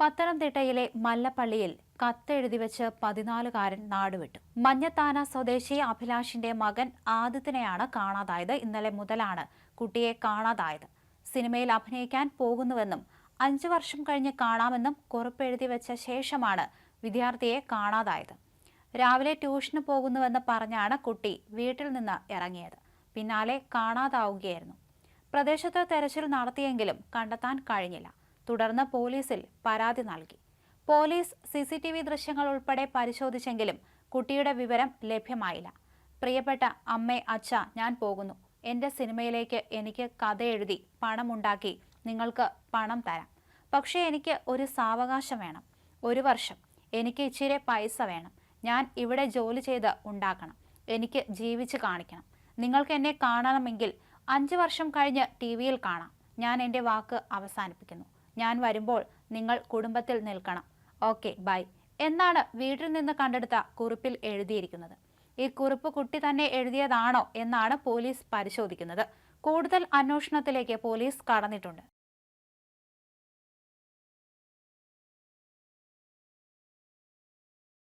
പത്തനംതിട്ടയിലെ മല്ലപ്പള്ളിയിൽ കത്തെഴുതി വെച്ച് പതിനാലുകാരൻ നാടുവിട്ടു. മഞ്ഞത്താന സ്വദേശി അഭിലാഷിന്റെ മകൻ ആദിത്യനെയാണ് കാണാതായത്. ഇന്നലെ മുതലാണ് കുട്ടിയെ കാണാതായത്. സിനിമയിൽ അഭിനയിക്കാൻ പോകുന്നുവെന്നും അഞ്ചു വർഷം കഴിഞ്ഞ് കാണാമെന്നും കുറിപ്പെഴുതി വെച്ച ശേഷമാണ് വിദ്യാർത്ഥിയെ കാണാതായത്. രാവിലെ ട്യൂഷന് പോകുന്നുവെന്ന് പറഞ്ഞാണ് കുട്ടി വീട്ടിൽ നിന്ന് ഇറങ്ങിയത്. പിന്നാലെ കാണാതാവുകയായിരുന്നു. പ്രദേശത്ത് തെരച്ചിൽ നടത്തിയെങ്കിലും കണ്ടെത്താൻ കഴിഞ്ഞില്ല. തുടർന്ന് പോലീസിൽ പരാതി നൽകി. Police C C T V ദൃശ്യങ്ങൾ ഉൾപ്പെടെ പരിശോധിച്ചെങ്കിലും കുട്ടിയുടെ വിവരം ലഭ്യമായില്ല. പ്രിയപ്പെട്ട അമ്മേ അച്ഛ ഞാൻ പോകുന്നു. എന്റെ സിനിമയിലേക്ക് എനിക്ക് കഥ എഴുതി പണമുണ്ടാക്കി നിങ്ങൾക്ക് പണം തരാം. പക്ഷേ എനിക്ക് ഒരു സാവകാശം വേണം. ഒരു വർഷം. എനിക്ക് ഇച്ചിരി പൈസ വേണം. ഞാൻ ഇവിടെ ജോലി ചെയ്ത് ഉണ്ടാക്കണം. എനിക്ക് ജീവിച്ച് കാണിക്കണം. നിങ്ങൾക്ക് എന്നെ കാണണമെങ്കിൽ അഞ്ച് വർഷം കഴിഞ്ഞ് ടി വിയിൽ കാണാം. ഞാൻ എന്റെ വാക്ക് അവസാനിപ്പിക്കുന്നു. ഞാൻ വരുമ്പോൾ നിങ്ങൾ കുടുംബത്തിൽ നിൽക്കണം. Okay bye. എന്നാണ് വീട്ടിൽ നിന്ന് കണ്ടെടുത്ത കുറിപ്പിൽ എഴുതിയിരിക്കുന്നത്. ഈ കുറിപ്പ് കുട്ടി തന്നെ എഴുതിയതാണോ എന്നാണ് പോലീസ് പരിശോധിക്കുന്നത്. കൂടുതൽ അന്വേഷണത്തിലേക്ക് പോലീസ് കടന്നിട്ടുണ്ട്.